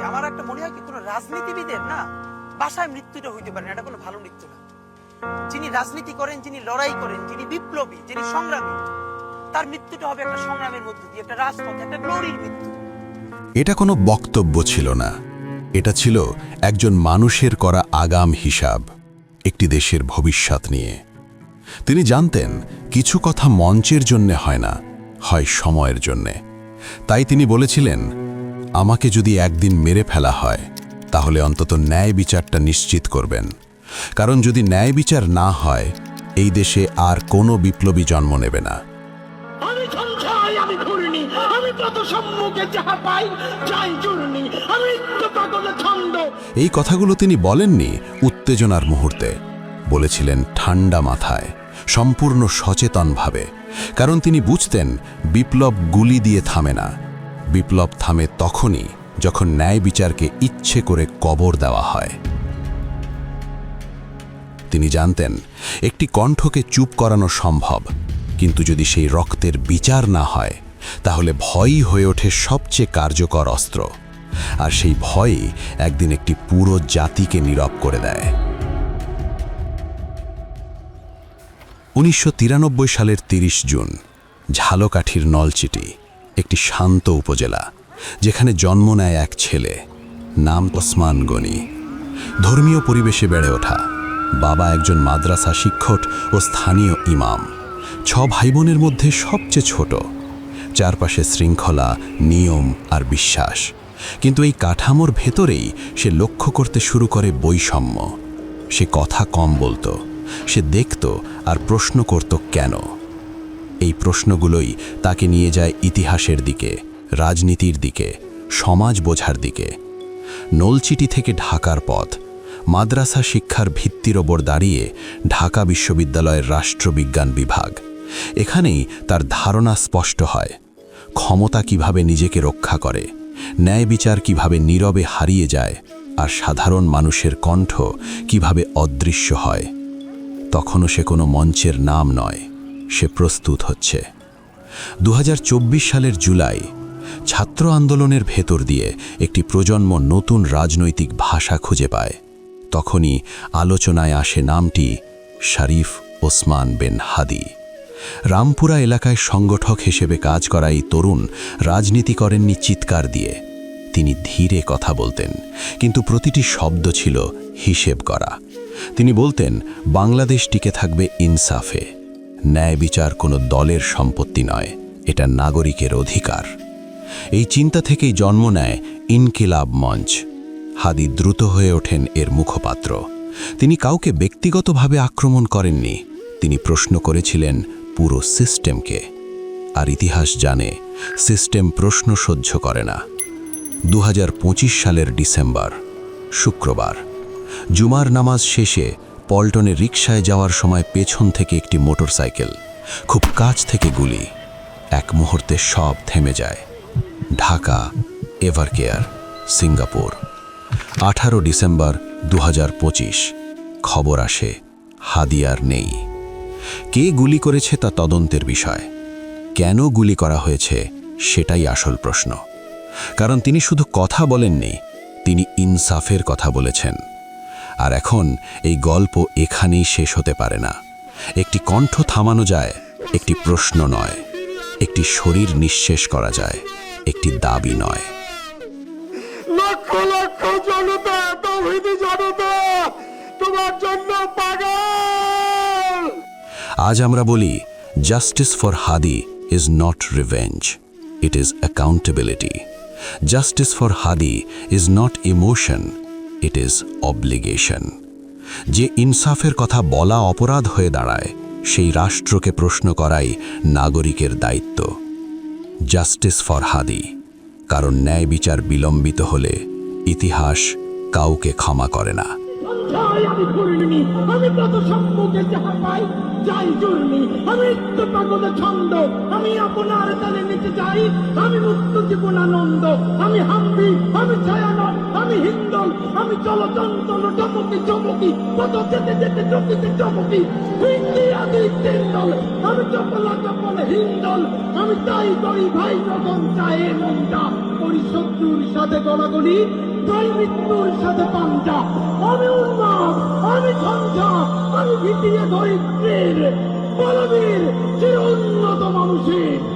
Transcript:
আমার একটা মনে হয় কি, কোনো রাজনীতিবিদের না বাসায় মৃত্যুটা হইতে পারে এটা কোনো ভালো মৃত্যু না। যিনি রাজনীতি করেন, যিনি লড়াই করেন, যিনি বিপ্লবী, যিনি সংগ্রামী, তার মৃত্যুটা হবে একটা সংগ্রামের মধ্য দিয়ে, একটা রাজপথ, একটা গ্লোরির মৃত্যু। এটা কোনো বক্তব্য ছিল না। এটা ছিল একজন মানুষের করা আগাম হিসাব, একটি দেশের ভবিষ্যৎ নিয়ে। তিনি জানতেন, কিছু কথা মঞ্চের জন্যে হয় না, হয় সময়ের জন্যে। তাই তিনি বলেছিলেন আমাকে যদি একদিন মেরে ফেলা হয় তাহলে অন্তত ন্যায় বিচারটা নিশ্চিত করবেন। কারণ যদি ন্যায় বিচার না হয় এই দেশে আর কোনো বিপ্লবী জন্ম নেবে না। এই কথাগুলো তিনি বলেননি উত্তেজনার মুহূর্তে। বলেছিলেন ঠান্ডা মাথায় সম্পূর্ণ সচেতনভাবে। কারণ তিনি বুঝতেন বিপ্লব গুলি দিয়ে থামে না। বিপ্লব থামে তখনই যখন ন্যায় বিচারকে ইচ্ছে করে কবর দেওয়া হয়। তিনি জানতেন, একটি কণ্ঠকে চুপ করানো সম্ভব, কিন্তু যদি সেই রক্তের বিচার না হয়, তাহলে ভয়ই হয়ে ওঠে সবচেয়ে কার্যকর অস্ত্র, আর সেই ভয়ই একদিন একটি পুরো জাতিকে নীরব করে দেয়। উনিশশো তিরানব্বই সালের ৩০ জুন, ঝালকাঠির নলচিটি। একটি শান্ত উপজেলা, যেখানে জন্ম নেয় এক ছেলে, নাম ওসমান গনি। ধর্মীয় পরিবেশে বেড়ে ওঠা, বাবা একজন মাদ্রাসা শিক্ষক ও স্থানীয় ইমাম। ছ ভাই বোনের মধ্যে সবচেয়ে ছোট। চারপাশে শৃঙ্খলা, নিয়ম আর বিশ্বাস। কিন্তু এই কাঠামোর ভেতরেই সে লক্ষ্য করতে শুরু করে বৈষম্য। সে কথা কম বলতো, সে দেখত আর প্রশ্ন করত কেন? এই প্রশ্নগুলোই তাকে নিয়ে যায় ইতিহাসের দিকে, রাজনীতির দিকে, সমাজ বোঝার দিকে। নলচিটি থেকে ঢাকার পথ, মাদ্রাসা শিক্ষার ভিত্তির ওপর দাঁড়িয়ে ঢাকা বিশ্ববিদ্যালয়ের রাষ্ট্রবিজ্ঞান বিভাগ। এখানেই তার ধারণা স্পষ্ট হয়। ক্ষমতা কীভাবে নিজেকে রক্ষা করে, ন্যায় বিচার কীভাবে নীরবে হারিয়ে যায়, আর সাধারণ মানুষের কণ্ঠ কীভাবে অদৃশ্য হয়, তখনও সে কোনো মঞ্চের নাম নয়। সে প্রস্তুত হচ্ছে। দু হাজার চব্বিশ সালের জুলাই, ছাত্র আন্দোলনের ভেতর দিয়ে একটি প্রজন্ম নতুন রাজনৈতিক ভাষা খুঁজে পায়। তখনই আলোচনায় আসে নামটি শরীফ ওসমান বেন হাদি। রামপুরা এলাকায় সংগঠক হিসেবে কাজ করা এই তরুণ রাজনীতি করেননি চিৎকার দিয়ে। তিনি ধীরে কথা বলতেন, কিন্তু প্রতিটি শব্দ ছিল হিসেব করা। তিনি বলতেন, বাংলাদেশ টিকে থাকবে ইনসাফে। ন্যায় বিচার কোনো দলের সম্পত্তি নয়, এটা নাগরিকের অধিকার। এই চিন্তা থেকেই জন্ম নেয় ইনকিলাব মঞ্চ। হাদি দ্রুত হয়ে ওঠেন এর মুখপাত্র। তিনি কাউকে ব্যক্তিগতভাবে আক্রমণ করেননি। তিনি প্রশ্ন করেছিলেন পুরো সিস্টেমকে। আর ইতিহাস জানে, সিস্টেম প্রশ্ন সহ্য করে না। দু হাজার পঁচিশ সালের ডিসেম্বর, শুক্রবার। জুমার নামাজ শেষে পল্টনে রিকশায় যাওয়ার সময় পেছন থেকে একটি মোটরসাইকেল, খুব কাছ থেকে গুলি। এক মুহূর্তে সব থেমে যায়। Dhaka, Evercare, Singapore. আঠারো ডিসেম্বর দু হাজার পঁচিশ। খবর আসে, হাদিয়ার নেই। কে গুলি করেছে তা তদন্তের বিষয়। কেন গুলি করা হয়েছে সেটাই আসল প্রশ্ন। কারণ তিনি শুধু কথা বলেননি, তিনি ইনসাফের কথা বলেছেন। আর এখন এই গল্প এখানেই শেষ হতে পারে না। একটি কণ্ঠ থামানো যায় একটি প্রশ্ন নয় একটি শরীর নিঃশেষ করা যায় একটি দাবি নয়। লক্ষ লক্ষ জনতা তৌহিদি জনতা তোমার জন্য পাগল! আজ আমরা বলি justice for Hadi is not revenge it is accountability justice for Hadi is not emotion it is obligation যে ইনসাফের কথা বলা অপরাধ হয়ে দাঁড়ায়, সেই রাষ্ট্রকে প্রশ্ন করাই নাগরিকের দায়িত্ব। জাস্টিস ফর হাদি কারণ ন্যায় বিচার বিলম্বিত হলে ইতিহাস কাউকে ক্ষমা করে না। সঞ্চয় আমি ঘূর্ণি আমি তত সম্মুখে যাহা পাই, যাই চূর্ণি আমি নিত্য পাগলে ছন্দ, আমি আপনার তালে নিতে যাই, আমি মুক্ত জীবনানন্দ আমি হাম্বি, আমি ছায়ানট আমি হিন্দল, আমি চলচঞ্চল চমকি চমকি কত যেতে যেতে চমকিতে চমকি হিন্দি আদি তিন্দল, আমি চপলা চপল হিন্দল, আমি তাই করি ভাই যখন চায়ে মনটা। করি সাথে গলাগলি তাই মৃত্যুর সাথে পাঞ্জা। আমি উন্মাদ, আমি ঝঞ্ঝা, আমি ভিটিয়ে ধরিত্রীর। বীর বলবীর, চির উন্নত মানুষের।